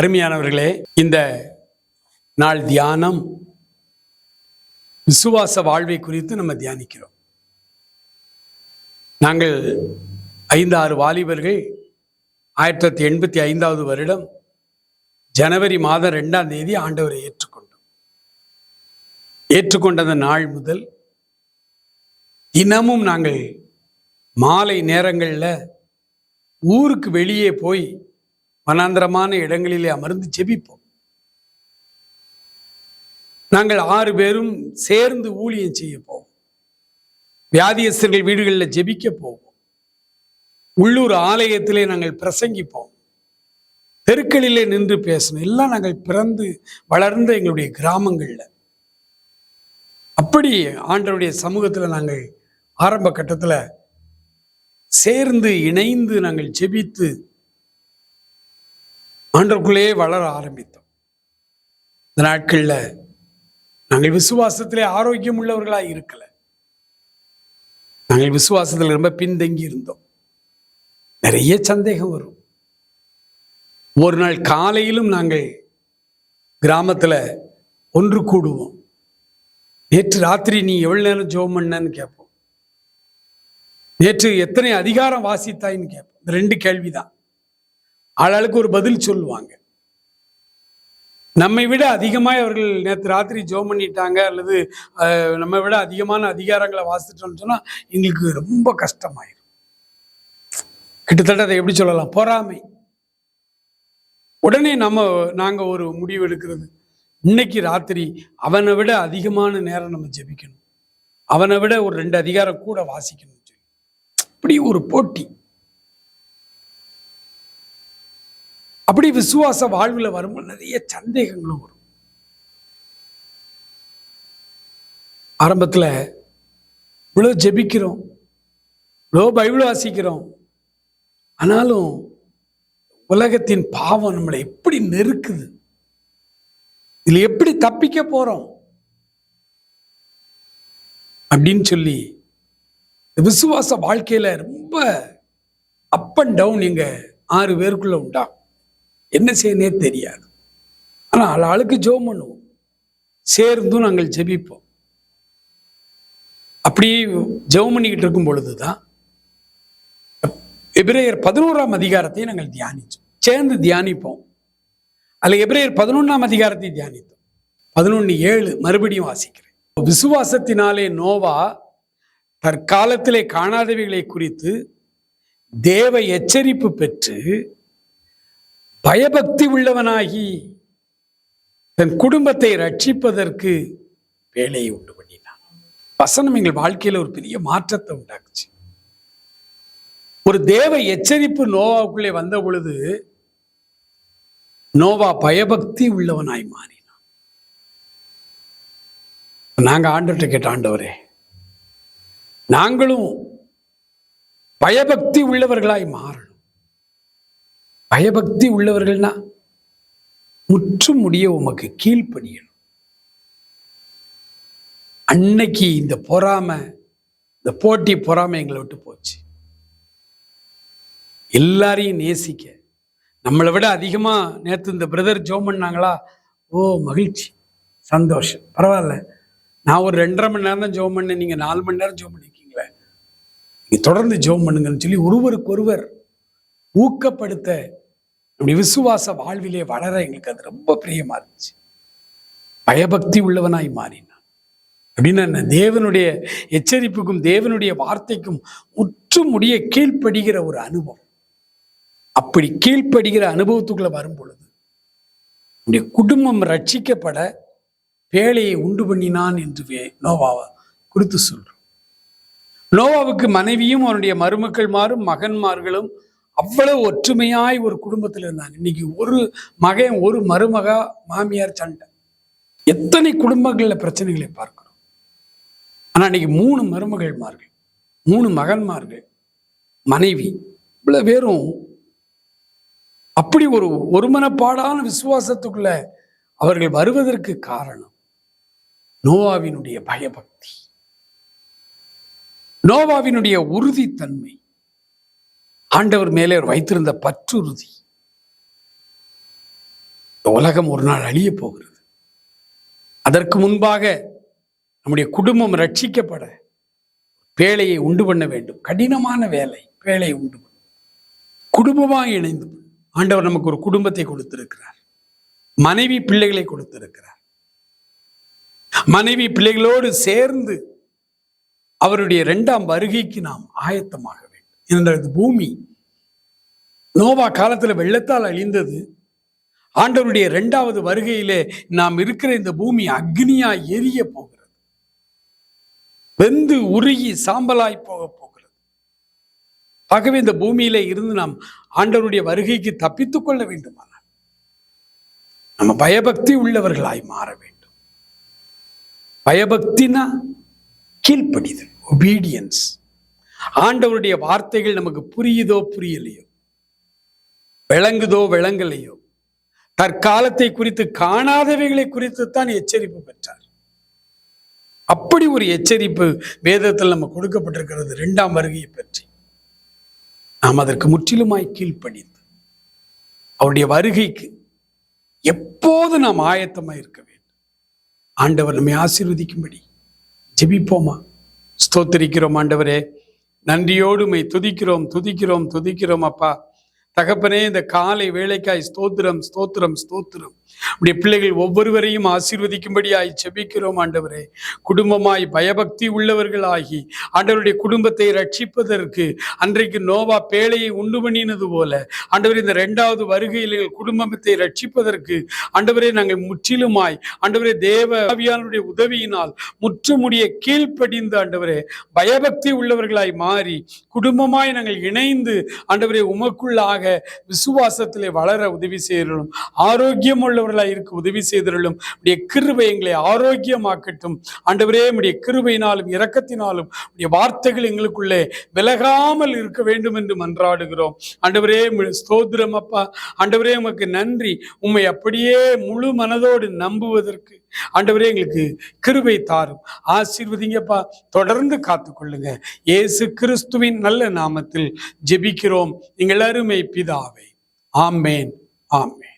அருமையானவர்களே இந்த நாள் தியானம் விசுவாச வாழ்வை குறித்து நம்ம தியானிக்கிறோம். நாங்கள் ஐந்து ஆறு வாலிபர்கள் ஆயிரத்தி தொள்ளாயிரத்தி எண்பத்தி ஐந்தாவது வருடம் ஜனவரி மாதம் ரெண்டாம் தேதி ஆண்டவரை ஏற்றுக்கொண்டோம். ஏற்றுக்கொண்ட அந்த நாள் முதல் தினமும் நாங்கள் மாலை நேரங்களில் ஊருக்கு வெளியே போய் வனாந்திரமான இடங்களிலே அமர்ந்து ஜெபிப்போம். நாங்கள் ஆறு பேரும் சேர்ந்து ஊழியம் செய்ய போவோம் வியாதியஸ்தர்கள் வீடுகளில் ஜெபிக்க போவோம். உள்ளூர் ஆலயத்திலே நாங்கள் பிரசங்கிப்போம். தெருக்களிலே நின்று பேசணும். எல்லாம் நாங்கள் பிறந்து வளர்ந்த எங்களுடைய கிராமங்களில். அப்படி ஆண்டவருடைய சமூகத்தில் நாங்கள் ஆரம்ப கட்டத்தில் சேர்ந்து இணைந்து நாங்கள் ஜெபித்து ஆண்டவருக்குள்ளேயே வளர ஆரம்பித்தோம். இந்த நாட்களில் நாங்கள் விசுவாசத்திலே ஆரோக்கியம் உள்ளவர்களாக இருக்கல. நாங்கள் விசுவாசத்தில் ரொம்ப பின்தங்கி இருந்தோம். நிறைய சந்தேகம் வரும். ஒரு நாள் காலையிலும் நாங்கள் கிராமத்தில் ஒன்று கூடுவோம். நேற்று ராத்திரி நீ எவ்வளோ நேரம் ஜோம் பண்ணன்னு கேட்போம். நேற்று எத்தனை அதிகாரம் வாசித்தாயின்னு கேட்போம். இந்த ரெண்டு கேள்விதான். ஆளாளுக்கு ஒரு பதில் சொல்லுவாங்க. நம்மை விட அதிகமாக அவர்கள் நேற்று ராத்திரி ஜோம் பண்ணிட்டாங்க அல்லது நம்ம நம்மை விட அதிகமான அதிகாரங்களை வாசிட்டோம்னு சொன்னால் எங்களுக்கு ரொம்ப கஷ்டமாயிரும். கிட்டத்தட்ட அதை எப்படி சொல்லலாம்? பொறாமை. உடனே நம்ம நாங்கள் ஒரு முடிவு எடுக்கிறது. இன்னைக்கு ராத்திரி அவனை விட அதிகமான நேரம் நம்ம ஜெபிக்கணும். அவனை விட ஒரு ரெண்டு அதிகாரம் கூட வாசிக்கணும் சொல்லி. அப்படி ஒரு போட்டி. அப்படி விசுவாச வாழ்வில் வரும்போது நிறைய சந்தேகங்களும் வரும். ஆரம்பத்தில் இவ்வளோ ஜெபிக்கிறோம் இவ்வளோ பைபிள் வாசிக்கிறோம். ஆனாலும் உலகத்தின் பாவம் நம்மளை எப்படி நெருக்குது? இதில் எப்படி தப்பிக்க போகிறோம் அப்படின்னு சொல்லி விசுவாச வாழ்க்கையில் ரொம்ப அப் அண்ட் டவுன் எங்கள் ஆறு பேருக்குள்ளே உண்டா என்ன செய்யனே தெரியாது. ஆனால் ஆள் ஆளுக்கு ஜோம் பண்ணுவோம். சேர்ந்தும் நாங்கள் ஜெபிப்போம். அப்படி ஜெபம் பண்ணிக்கிட்டு இருக்கும் பொழுதுதான் எபிரேயர் பதினோராம் அதிகாரத்தை நாங்கள் தியானிச்சோம். சேர்ந்து தியானிப்போம். அதில் எபிரேயர் பதினொன்றாம் அதிகாரத்தை தியானித்தோம். பதினொன்று ஏழு மறுபடியும் வாசிக்கிறேன். விசுவாசத்தினாலே நோவா தற்காலத்திலே காணாதவைகளை குறித்து தேவ எச்சரிப்பு பெற்று பயபக்தி உள்ளவனாகி தன் குடும்பத்தை ரட்சிப்பதற்கு வேலையை உண்டு பண்ணினான். வசனம் எங்கள் வாழ்க்கையில் ஒரு பெரிய மாற்றத்தை உண்டாக்குச்சு. ஒரு தேவ எச்சரிப்பு நோவாவுக்குள்ளே வந்த பொழுது நோவா பயபக்தி உள்ளவனாய் மாறினான். நாங்க ஆண்டவர்கிட்ட கேட்ட ஆண்டவரே நாங்களும் பயபக்தி உள்ளவர்களாய் மாறணும். பயபக்தி உள்ளவர்கள்னா முற்றும் முடிய உமக்கு கீழ்ப்படியணும். அன்னைக்கு இந்த பொறாமை இந்த போட்டி பொறாமை எங்களை விட்டு போச்சு. எல்லாரையும் நேசிக்க. நம்மளை விட அதிகமாக நேற்று இந்த பிரதர் ஜோம் பண்ணாங்களா? ஓ மகிழ்ச்சி சந்தோஷம். பரவாயில்ல. நான் ஒரு ரெண்டரை மணி நேரம் தான் ஜோம் பண்ணேன். நீங்கள் நாலு மணி நேரம் ஜோம் பண்ணியிருக்கீங்களே நீங்கள் தொடர்ந்து ஜோம் பண்ணுங்கன்னு சொல்லி ஒருவருக்கு ஒருவர் ஊக்கப்படுத்த நம்முடைய விசுவாச வாழ்விலே வளர எங்களுக்கு அது ரொம்ப பிரியமா இருந்துச்சு. பயபக்தி உள்ளவனாய் மாறினான். அப்படின்னு தேவனுடைய எச்சரிப்புக்கும் தேவனுடைய வார்த்தைக்கும் முற்று முடிய கீழ்ப்படுகிற ஒரு அனுபவம். அப்படி கீழ்ப்படுகிற அனுபவத்துக்குள்ள வரும் பொழுது நம்முடைய குடும்பம் ரட்சிக்கப்பட பேழையை உண்டு பண்ணினான் என்று வே- குறித்து சொல்றோம். நோவாவுக்கு மனைவியும் அவனுடைய மருமக்கள் மாறும் மகன்மார்களும் அவ்வளவு ஒற்றுமையாய் ஒரு குடும்பத்தில் இருந்தாங்க. இன்னைக்கு ஒரு மகன் ஒரு மருமகா மாமியார் சண்டை. எத்தனை குடும்பங்கள்ல பிரச்சனைகளை பார்க்கிறோம். ஆனா இன்னைக்கு மூணு மருமகள்மார்கள் மூணு மகன்மார்கள் மனைவி இவ்வளவு பேரும் அப்படி ஒரு ஒருமனப்பாடான விசுவாசத்துக்குள்ள அவர்கள் வருவதற்கு காரணம் நோவாவினுடைய பயபக்தி. நோவாவினுடைய உறுதித்தன்மை. ஆண்டவர் மேலே அவர் வைத்திருந்த பற்றுறுதி உலகம் ஒரு நாள் அழிய போகிறது. அதற்கு முன்பாக நம்முடைய குடும்பம் ரட்சிக்கப்பட வேலையை உண்டு பண்ண வேண்டும். கடினமான வேலை வேலையை உண்டு பண்ண குடும்பமாக இணைந்து ஆண்டவர் நமக்கு ஒரு குடும்பத்தை கொடுத்திருக்கிறார். மனைவி பிள்ளைகளை கொடுத்திருக்கிறார். மனைவி பிள்ளைகளோடு சேர்ந்து அவருடைய இரண்டாம் வருகைக்கு நாம் ஆயத்தமாக இந்த பூமி நோவா காலத்தில் வெள்ளத்தால் அழிந்தது. ஆண்டவருடைய இரண்டாவது வருகையிலே நாம் இருக்கிற இந்த பூமி அக்னியா எரிய போகிறது. வெந்து உருகி சாம்பலாய் போக போகிறது. ஆகவே இந்த பூமியில இருந்து நாம் ஆண்டவருடைய வருகைக்கு தப்பித்துக் கொள்ள வேண்டுமானால் நம்ம பயபக்தி உள்ளவர்களாய் மாற வேண்டும். பயபக்தினா கீழ்ப்படிதல் ஒபீடியன்ஸ் ஆண்டவருடைய வார்த்தைகள் நமக்கு புரியுதோ புரியலையோ? விளங்குதோ விளங்கலையோ? தற்காலத்தை குறித்து காணாதவைகளை குறித்து தான் எச்சரிப்பு பெற்றார். அப்படி ஒரு எச்சரிப்பு வேதத்தில் நம்ம கொடுக்கப்பட்டிருக்கிறது இரண்டாம் வருகையை பற்றி. நாம் அதற்கு முற்றிலுமாய் கீழ்ப்படிந்து அவருடைய வருகைக்கு எப்போது நாம் ஆயத்தமாக இருக்க வேண்டும்? ஆண்டவர் நம்மை ஆசீர்வதிக்கும்படி ஜெபிப்போமா? ஸ்தோத்திரிக்கிறோம் ஆண்டவரே. நன்றியோடு மை துதிக்கிறோம் துதிக்கிறோம் துதிக்கிறோம் அப்பா. தகப்பனே இந்த காலை வேலைக்காய் ஸ்தோத்திரம் ஸ்தோத்திரம் ஸ்தோத்திரம். உடைய பிள்ளைகள் ஒவ்வொருவரையும் ஆசீர்வதிக்கும்படியாய் செபிக்கிறோம் ஆண்டவரே. குடும்பமாய் பயபக்தி உள்ளவர்களாகி ஆண்டவருடைய குடும்பத்தை ரட்சிப்பதற்கு அன்றைக்கு நோவா பேழையை உண்டு பண்ணினது போல ஆண்டவரே இந்த இரண்டாவது வருகையில் எங்கள் குடும்பத்தை ரட்சிப்பதற்கு ஆண்டவரே நாங்கள் முற்றிலுமாய் ஆண்டவரே தேவ ஆவியானுடைய உதவியினால் முற்றுமுடிய கீழ்ப்படிந்து ஆண்டவரே பயபக்தி உள்ளவர்களாய் மாறி குடும்பமாய் நாங்கள் இணைந்து ஆண்டவரே உமக்குள்ளாக விசுவாசத்திலே வளர உதவி செய்தருளும் ஆரோக்கியம் உள்ள உள்ளவர்களாக இருக்க உதவி செய்தருளும். உடைய கிருபை எங்களை ஆரோக்கியமாக்கட்டும். ஆண்டவரே உடைய கிருபையினாலும் இரக்கத்தினாலும் உடைய வார்த்தைகள் எங்களுக்குள்ளே விலகாமல் இருக்க வேண்டும் என்று மன்றாடுகிறோம். ஆண்டவரே ஸ்தோத்திரம் அப்பா. ஆண்டவரே உமக்கு நன்றி. உண்மை அப்படியே முழு மனதோடு நம்புவதற்கு ஆண்டவரே எங்களுக்கு கிருபை தாரும். ஆசீர்வதிங்கப்பா. தொடர்ந்து காத்துக்கொள்ளுங்க. இயேசு கிறிஸ்துவின் நல்ல நாமத்தில் ஜெபிக்கிறோம். எங்கள் அருமை பிதாவை. ஆமேன். ஆமேன்.